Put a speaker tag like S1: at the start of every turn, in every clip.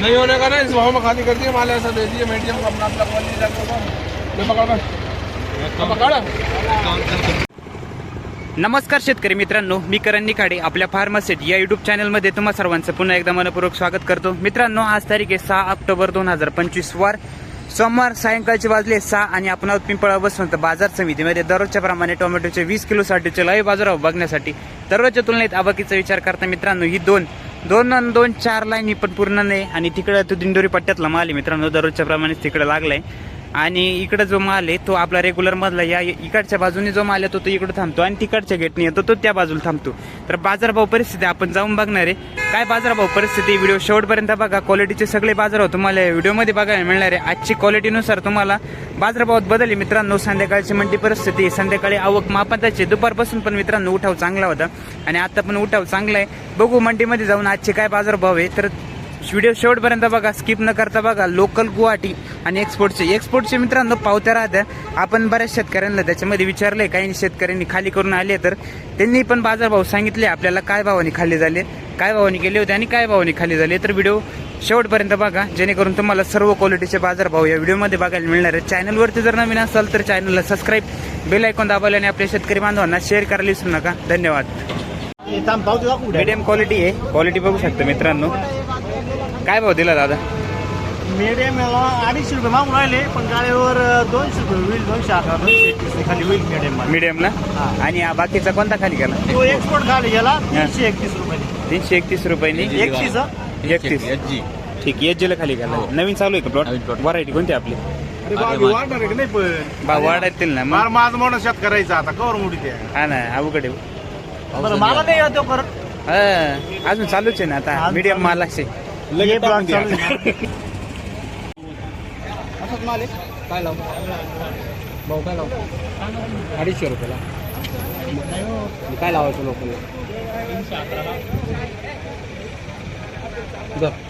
S1: नहीं होने का ना इस भाव में खाली कर दिए माल ऐसा दे दिए मीडियम का अपना अपना क्वालिटी रखो ले पकड़
S2: नमस्कार शेतकरी मित्रांनो मी करण निखाडे आपल्या फार्मासेट या युट्यूब चॅनलमध्ये तुम्हा सर्वांचं पुन्हा एकदा मनपूर्वक स्वागत करतो. मित्रांनो आज तारीख आहे सहा ऑक्टोबर दोन हजार पंचवीस वार. सोमवार सायंकाळचे वाजले सहा आणि आपण पिंपळा बसवंत बाजार समितीमध्ये. दररोजच्या प्रमाणे टोमॅटोचे वीस किलो साठीचे लाईव्ह बाजारावर बघण्यासाठी दररोजच्या तुलनेत आबाकीचा विचार करता मित्रांनो ही दोन दोन दोन चार लाईन पण पूर्ण नाही. आणि तिकडं तो दिंडोरी पट्ट्यातला माल आहे मित्रांनो दररोजच्या प्रमाणेच तिकडं लागलाय. आणि इकडं जो माल आहे तो आपला रेग्युलर मधला या इकडच्या बाजूने जो माल येतो तो इकडे थांबतो आणि तिकडच्या गेटने येतो तो त्या बाजूला थांबतो. तर बाजारभाव परिस्थिती आपण जाऊन बघणार आहे. काय बाजारभाव परिस्थिती व्हिडिओ शेवटपर्यंत बघा. क्वालिटीचे सगळे बाजारभाव तुम्हाला या व्हिडिओमध्ये बघायला मिळणार आहे. आजची क्वालिटीनुसार तुम्हाला बाजारभावात बदलली मित्रांनो संध्याकाळची मंडी परिस्थिती संध्याकाळी आवक मापाताची दुपारपासून पण मित्रांनो उठाव चांगला होता. आणि आता पण उठाव चांगला आहे. बघू मंडीमध्ये जाऊन आजचे काय बाजारभाव आहे. तर व्हिडिओ शेवटपर्यंत बघा स्किप न करता बघा लोकल गुवाहाटी आणि एक्सपोर्टचे एक्सपोर्टचे मित्रांनो पावत्या राहत्या. आपण बऱ्याच शेतकऱ्यांना त्याच्यामध्ये विचारले काही शेतकऱ्यांनी खाली करून आले तर. त्यांनी पण बाजारभाव सांगितले आपल्याला काय भावाने खाली झाले काय भावाने गेले होते आणि काय भावाने खाली झाले. तर व्हिडिओ शेवटपर्यंत बघा जेणेकरून तुम्हाला सर्व क्वालिटीचे बाजारभाव या व्हिडिओमध्ये बघायला मिळणार आहे चॅनलवरती जर नवीन असाल तर चॅनलला सबस्क्राईब बेल ऐकून दाबायला आणि आपल्या शेतकरी बांधवांना शेअर करायला विसरू नका. धन्यवाद. मीडियम क्वालिटी आहे. क्वालिटी बघू शकता मित्रांनो. काय भाव दिला दादा?
S3: मीडियम याला अडीचशे रुपये मागून राहिले पण गाडीवर दोनशे रुपये होईल दोनशे अकरा दोनशे एकवीस खाली होईल मीडियम
S2: मीडियमला
S3: हा.
S2: आणि हा बाकीचा कोणता खाली गेला?
S3: तो एक्सपोर्ट खाली गेला तीनशे एकतीस रुपये
S2: तीनशे एकतीस रुपयांनी?
S3: एकतीस हं?
S2: एकतीस. ठीक एच ला खाली गेला. नवीन चालू आहे का प्लॉट व्हरायटी कोणती आपली?
S1: अरे बाबा वाढणार आहे की नाही पण?
S2: बा वाढायतील ना
S1: माझ मोठा शेत करायचा आता कवर मोठी ते.
S2: हा ना अवघड आहे.
S3: बरं मला नाही येतो परत
S2: हा, अजून चालूच आहे ना आता. मीडियम माल असे
S3: हे ब्लॉक चालू.
S1: असंच माल आहे? काय लाव? भाऊ काय लाव? अडीचशे रुपयाला. काय लावायचं लोकांना?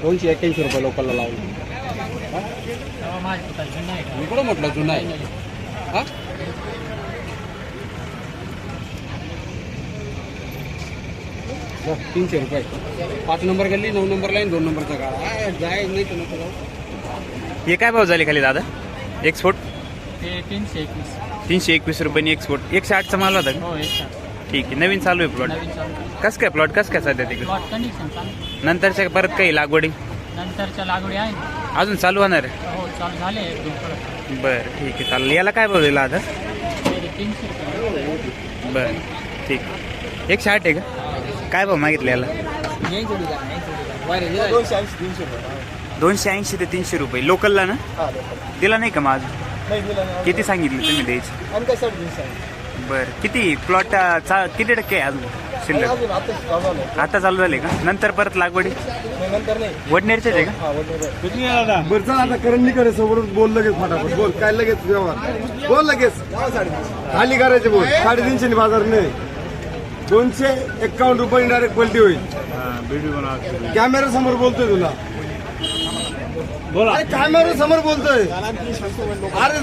S1: दोनशे एक्क्याऐंशी रुपये लोकांना लावून. मी कुठं म्हटलं जुना आहे. हा? तीनशे रुपये. पाच नंबर गल्ली नऊ नंबर लाईन दोन नंबरचा गाळा जाय नाही तर नको जाऊ.
S2: हे काय भाव झाले खाली दादा? एक्सपोर्ट
S4: ते तीनशे एकवीस.
S2: तीनशे एकवीस रुपयांनी एक्सपोर्ट एकशे आठचा माल होता का?
S4: हो एक
S2: ठीक आहे नवीन चालू आहे प्लॉट
S4: नवीन चालू
S2: कस काय प्लॉट कस काय सध्या तिकडे?
S4: प्लॉट कंडिशन चालू
S2: नंतरच्या परत काही लागवडी?
S4: नंतरच्या लागवडी आहे.
S2: अजून चालू होणार आहे?
S4: हो चालू झाले एक दोन परत.
S2: बरं ठीक आहे चालेल. याला काय भाव दिला आता
S4: ते तीनशे रुपये.
S2: बरं ठीक एकशे आठ आहे का? काय भाव मागितले याला? दोनशे ऐंशी ते तीनशे रुपये. लोकलला ना? दिला नाही का माझ किती सांगितले तुम्ही द्यायची? बरं. किती? प्लॉट किती टक्के आहे अजून शिल्लक? आता चालू झाले का? नंतर परत लागवडी? वडनेरचे आहे का?
S5: बरं चल आता करंडी करे समोर बोल लगेच फटाफट. बोल काय लगेच व्यवहार? बोल लगेच. खाली करायचे बोल. साडेतीनशे बाजार नाही. दोनशे एक्कावन्न रुपये डायरेक्ट पलटी होईल कॅमेरा समोर बोलतोय तुला बोला कॅमेरा समोर बोलतोय अरे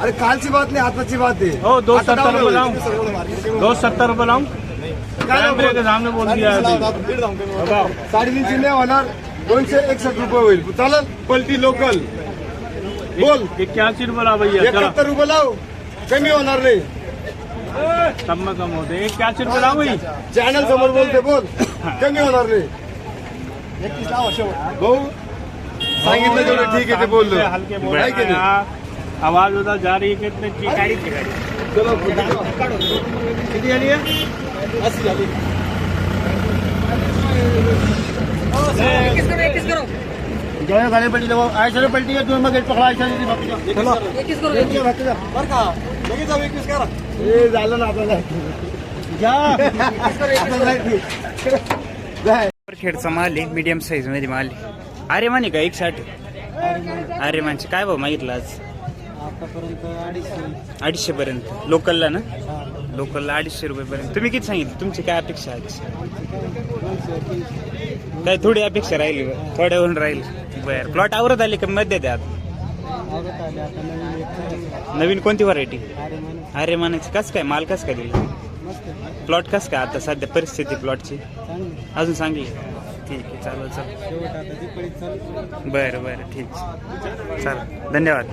S5: अरे कालची बात नाही आताची बात आहे
S3: हो, दो
S5: आता
S3: सत्तर रुपये
S5: होईल.
S3: दो सत्तर रुपये के सामने बोल दिया है
S5: साडेतीनशे नाही होणार दोनशे एकसष्ट रुपये होईल चालेल पलटी लोकल बोल
S3: इक्यासी रुपये लाव भैया
S5: एकाहत्तर रुपये लाव कमी होणार नाही
S3: सब में कम होते रुपये लाव भाई
S5: चॅनल समोर बोलते बोल. कमी होणार नाही भाऊ सांगितलं तेवढं ठीक आहे ते बोललो.
S3: हल्के
S5: आहे
S3: बोल
S5: की नाही?
S3: आवाज उधर जा रही है
S5: चलो
S3: कितनी आ रही है जो है गाड़ी पलटी ऐसे तो पलटी है तुम्हें गेट पकड़ा बाकी चलो
S5: बरं का. लगेच जाऊ एकवीस करा. ए झालं ना आपल्याला
S3: जा.
S5: आता जाय.
S2: खेडचा माल आहे मीडियम साईजमध्ये माल आहे. अरे माने का? एक साठ अरे मानचे काय भाव मागितलं आज? अडीचशे. पर्यंत लोकलला ना? लोकलला अडीचशे रुपये पर्यंत तुम्ही किती सांगितलं? तुमची काय अपेक्षा आहे काय थोडी अपेक्षा राहिली बा. थोड्यावरून राहील. बर. प्लॉट आवरत आले का? मध्ये द्या नवीन कोणती व्हरायटी अरे मानाची कस काय? माल कस काय दिला? प्लॉट कस काय आता सध्या परिस्थिती प्लॉटची अजून चांगली? ठीक आहे चालेल चालेल. बरं बरं ठीक चालेल. धन्यवाद.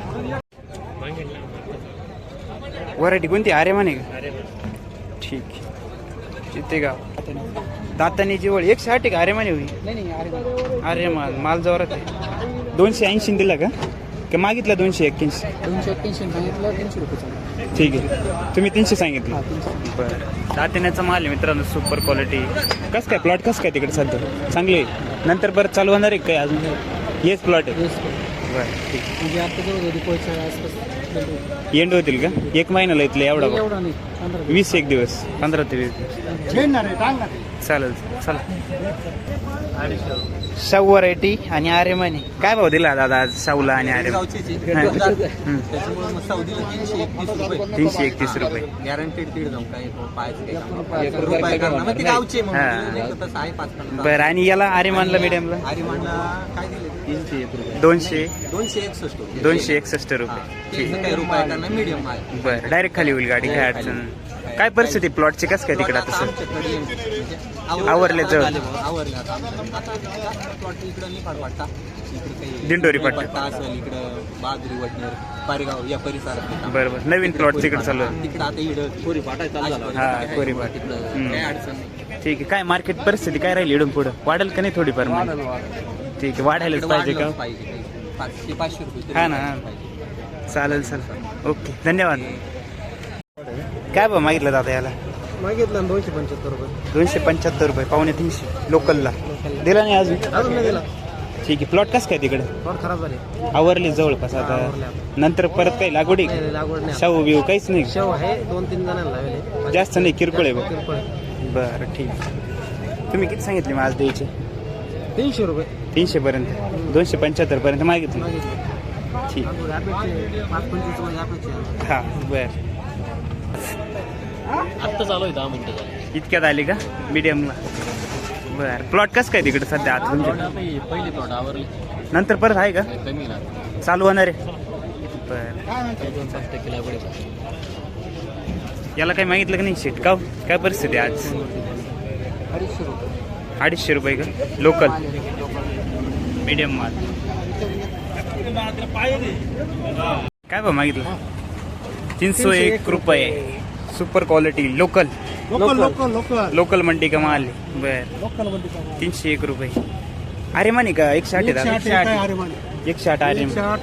S2: व्हरायटी कोणती? अरे माने का? ठीक चित्ते गाव. दातानी जिवळ एकशे आठ का? अरे माने होई?
S1: अरे
S2: माल माल आहे. दोनशे ऐंशी दिला का? का मागितलं दोनशे एक्क्याऐंशी.
S1: दोनशे एक्क्याऐंशी सांगितलं तीनशे रुपये चालू.
S2: ठीक आहे. तुम्ही तीनशे सांगितलं.
S1: हा तीनशे.
S2: बरं. दातिण्याचा माल आहे मित्रांनो सुपर क्वालिटी कसं काय प्लॉट कसं काय तिकडे सध्या चांगले आहे. नंतर परत चालू होणार आहे काय अजून? हेच प्लॉट आहे.
S1: वीस
S2: बरं ठीक
S1: म्हणजे आता जवळ आसपास.
S2: एंड होतील का? एक महिन्याला इथलं एवढा भाव.
S1: एवढा नाही पंधरा
S2: वीस एक दिवस. पंधरा ते वीस दिवस.
S3: टांगणार
S2: चालेल शाहू व्हरायटी आणि आर्यमानी काय भाव दिला दादा आज आणि
S6: सौदीला तीनशे एकतीस रुपये.
S2: हा. बरं आणि याला आर्यमानला मिडियमला दोनशे?
S6: दोनशे एकसष्ट रुपये.
S2: बरं डायरेक्ट खाली होईल गाडी काय अडचण काय परिस्थिती प्लॉटची कसं काय तिकडे आता सर आवरले जवळ.
S6: आले बुवा, आवरले आता आमच्याकडे. आता जास्त plot इकडं निफाड वाटता इकडे काही
S2: दिंडोरी पट्टा.
S6: पट्टा असेल इकडं बहादुरी वडनेर पारगाव या परिसरात
S2: बरं बरं नवीन प्लॉट तिकडे चालू आहे
S6: तिकडं आता इकडं कोरी फाटा
S2: हा, कोरीपाट.
S6: तिकडं
S2: हम्म.
S6: काही अडचण नाही
S2: ठीक आहे काय मार्केट परिस्थिती काय राहील इडून पुढं वाढेल का नाही थोडीफार मग? ठीक आहे वाढायलाच
S6: इकडं
S2: पाहिजे का
S6: वाढलंच पाहिजे काही. पाचशे पाचशे रुपये तरी
S2: हा ना.
S6: पाहिजे.
S2: चालेल चालेल ओके धन्यवाद काय बा मागितलं दादा याला?
S1: मागितलं दोनशे पंच्याहत्तर रुपये.
S2: दोनशे पंच्याहत्तर रुपये पावणे तीनशे लोकलला. दिला नाही अजून?
S1: अजून नाही दिला.
S2: ठीक आहे प्लॉट कसं काय तिकडे?
S1: खराब झाले.
S2: आवरली जवळपास आता. नंतर परत काही लागवडी
S1: नाही, लागवड नाही
S2: शाहू बिहू काहीच नाही?
S1: शेव आहे दोन तीन जणांना लावले.
S2: जास्त नाही किरकोळ आहे बघ.
S1: किरकोळ आहे.
S2: बरं ठीक आहे. तुम्ही किती सांगितले मग आज द्यायचे?
S1: तीनशे रुपये.
S2: तीनशे पर्यंत. दोनशे पंच्याहत्तर पर्यंत मागितले.
S1: मागितले.
S2: ठीक.
S1: लागवड अपेक्षा पाच पंचवीसमध्ये अपेक्षा आहे.
S2: हा बर.
S4: आत्ता चालू आहे दहा मिनिटं झाली.
S2: इतक्यात आली का? मीडियमला बर. प्लॉट कसं काय तिकडे सध्या आता तुमच्या
S4: आता ही पहिली प्लॉट आवरली.
S2: नंतर परत आहे का?
S4: कमी लागली
S2: चालू होणार आहे. बर.
S4: काही दोन पाच टक्के लागवड आहे.
S2: याला काही मागितलं का नाही शिटकाव काय परिस्थिती आहे आज?
S1: अडीचशे रुपये
S2: अडीचशे रुपये का? लोकल. मीडियम माल. काय बा मागितलं? तीनशे एक रुपये. Super quality local
S3: local local local
S2: local मंडी का माल. बर.
S3: लोकलमध्ये
S2: तीनशे एक रुपये. अरे मानी का एकशे आठ आहे दादा
S3: एकशे आठ आहे
S2: एकशे आठ अरे
S3: एकशे आठ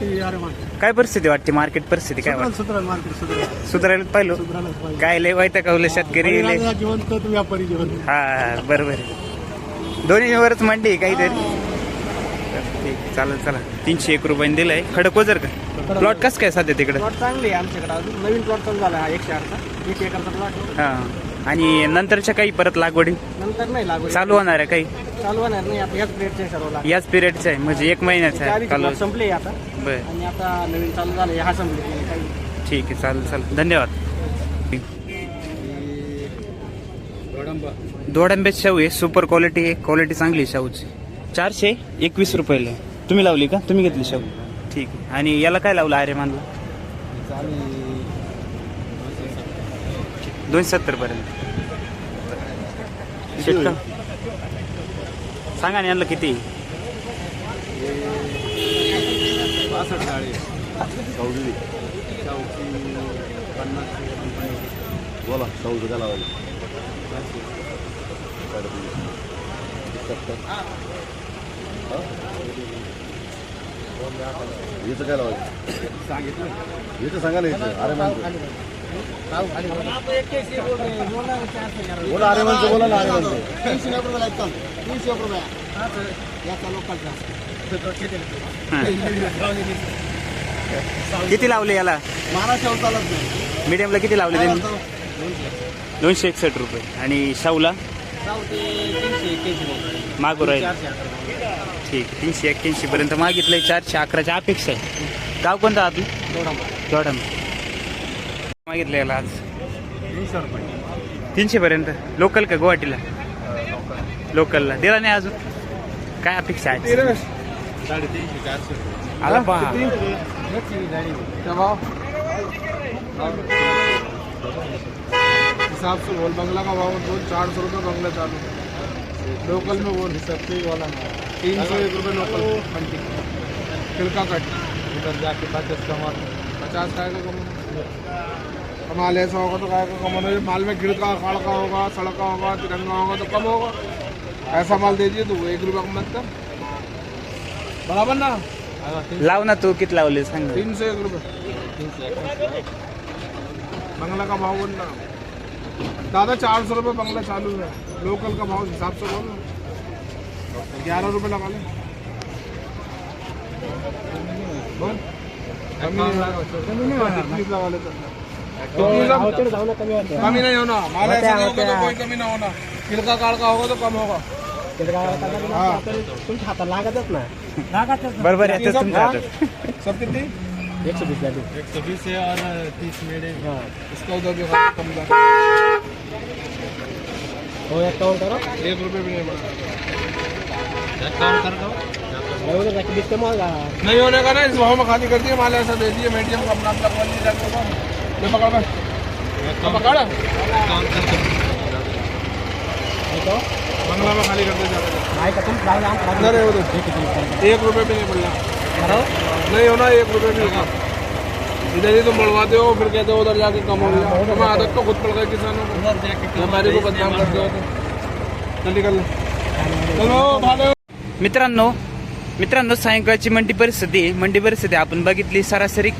S2: काय परिस्थिती वाटते? मार्केट परिस्थिती काय वाटते?
S3: सुधराल मार्केट सुधराल
S2: सुधारायला पाहिलं.
S3: पाहिजे
S2: काय लय वाईट कवलं शेतकरी? लय
S3: परिणाम जिवंत तर व्यापारी जिवंत
S2: हा बरोबर दोन्ही वरच मंडी आहे काहीतरी. चालेल चला. तीनशे एक रुपयाने दिलंय. खडकोजर का? प्लॉट कसं काय सध्या तिकडे?
S1: प्लॉट चांगले आहे आमच्याकडे अजून. नवीन प्लॉट चालू झाला हा एकशे आठचा. एक एकरचा प्लॉट
S2: हा. आणि नंतरच्या काही परत लागवडी?
S1: नंतर नाही लागवड.
S2: चालू होणार आहे काही?
S1: चालू होणार नाही. आता याच प्लेटचे सर्व लागवड.
S2: याच पिरियडचं आहे. म्हणजे एक महिन्याचं आहे.
S1: आधीचे
S2: चालू
S1: plot संपले आता.
S2: बर.
S1: आणि आता नवीन चालू झालं हा संपले काही
S2: ठीक आहे चालेल चालेल. धन्यवाद. दोडंबे शाहू आहे. सुपर क्वालिटी आहे. क्वालिटी चांगली आहे शाहूची. चारशे एकवीस रुपयाला आहे. तुम्ही लावली का? तुम्ही घेतली शाहू ठीक आहे. आणि याला काय लावलं? अरे मानला दोनशे सत्तर पर्यंत. शेटका सांगा ना यांना किती?
S5: बोला लावायला. इथं काय लावायचं? इथं सांगा ना इथं अरे म्हणतो बोला अरे म्हणतो बोला ना अरे म्हणतो
S1: तीनशे एक रुपये लागतात तीनशे एक रुपये. याचा लोकलचा
S2: किती लावले याला?
S1: महाराष्ट्र चालत नाही.
S2: मीडियमला किती लावले त्यांनी? दोनशे एकसष्ट रुपये. आणि शाहूला?
S1: एक्क्याऐंशी
S2: मागू राहील.
S1: ठीक आहे.
S2: ठीक तीनशे एक्क्याऐंशीपर्यंत मागितलं मागितलंय. चारशे अकराच्या अपेक्षा आहे. गाव कोणतं आपलं?
S1: जोडम.
S2: जॉर्डन मागितलं याला आज.
S1: तीनशे रुपये
S2: तीनशेपर्यंत लोकल का गुवाहाटीला? लोकलला दिला नाही अजून? काय अपेक्षा आहे? आला पहा.
S3: हिसाब से बोल बंगला का भाव दोन चार सौ रुपये बंगला चालू.
S5: लोकल में बोल सस्ती वाला तीन सौ एक रुपये लोकल मंडी छिलका कट। उधर जाके पचास कमा पचास का का कमाना माल ऐसा होगा तो काय का कमाना ये माल में गिड़का खड़का होगा सड़का होगा तिरंगा होगा तो कम होगा। ऐसा माल दे दिए तू एक रुपया कम मत कर बराबर ना?
S2: लाव ना तू किती लावले सांग.
S5: तीन सौ एक रुपये बंगला का भाव बोल ना दादा चार सौ रुपये बंगला चालू है। लोकल का भाव हिसाब से बोल। ग्यारह रुपये लगा ले। कमी नहीं तो। कमी नहीं होना। माल ऐसा नहीं होगा तो कोई कमी ना होना। किलका काड़ का होगा तो कम होगा। हाँ।
S3: तुमच्या हाताला लागतच नाही
S2: बरोबर आहे तुमच्या हातात
S5: सब कितनी?
S3: एक सौ बीस
S5: एक सौ बीस है और तीस मेरे। इसका उधर भी कम जा
S3: हो एक्कावन्न करा?
S5: एक रुपये भी नहीं बढ़ा
S3: एवढं जाकी बीस कमी का
S5: नहीं होने का ना इस भाव में खाली कर दिए माल ऐसा दे दिए मीडियम नाम तक वाली जाके कौन ले पकड़ अब पकड़ बंगला में खाली कर दे
S3: का
S5: है एक रुपये भी नहीं बढ़ना नहीं होना एक रुपये भी होगा इधर ही तुम बढ़वाते हो फिर कहते हो उधर जाके कम हो गया तुम्हें आदत तो खुद पड़ गई किसानों को व्यापारी को बदनाम करते हो तो चल निकल चलो भागो
S2: मित्रांनो मित्रांनो सायंकाळची मंडी परिस्थिती आहे. मंडी परिस्थिती आपण बघितली सरासरी.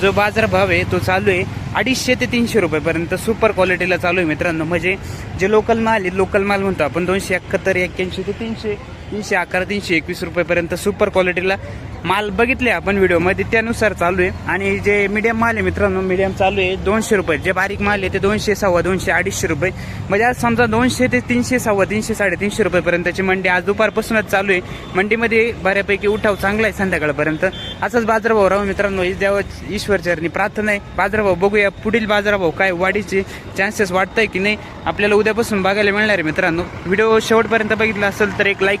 S2: जो बाजार भाव आहे तो चालू आहे. अडीचशे ते तीनशे रुपयेपर्यंत सुपर क्वालिटीला चालू आहे मित्रांनो. म्हणजे जे लोकल माल आहे लोकल माल म्हणतो आपण दोनशे एकाहत्तर एक्क्याऐंशी ते तीनशे. तीनशे अकरा तीनशे एकवीस रुपयेपर्यंत सुपर क्वालिटीला माल बघितले आपण व्हिडिओमध्ये त्यानुसार चालू आहे. आणि जे मीडियम माल आहे मित्रांनो मीडियम चालू आहे दोनशे रुपये. जे बारीक माल आहे ते दोनशे सव्वा दोनशे अडीचशे रुपये. म्हणजे आज समजा दोनशे ते तीनशे सव्वा तीनशे साडेतीनशे रुपयेपर्यंतची मंडी आज दुपारपासूनच चालू आहे. मंडीमध्ये बऱ्यापैकी उठाव चांगला आहे संध्याकाळपर्यंत. असाच बाजारभाव राहू मित्रांनो हीच देवा ईश्वरचरणी प्रार्थना आहे. बाजारभाव बघूया पुढील बाजारभाव काय वाढीचे चान्सेस वाटतंय की नाही आपल्याला उद्यापासून बघायला मिळणार आहे मित्रांनो. व्हिडिओ शेवटपर्यंत बघितला असेल तर एक लाईक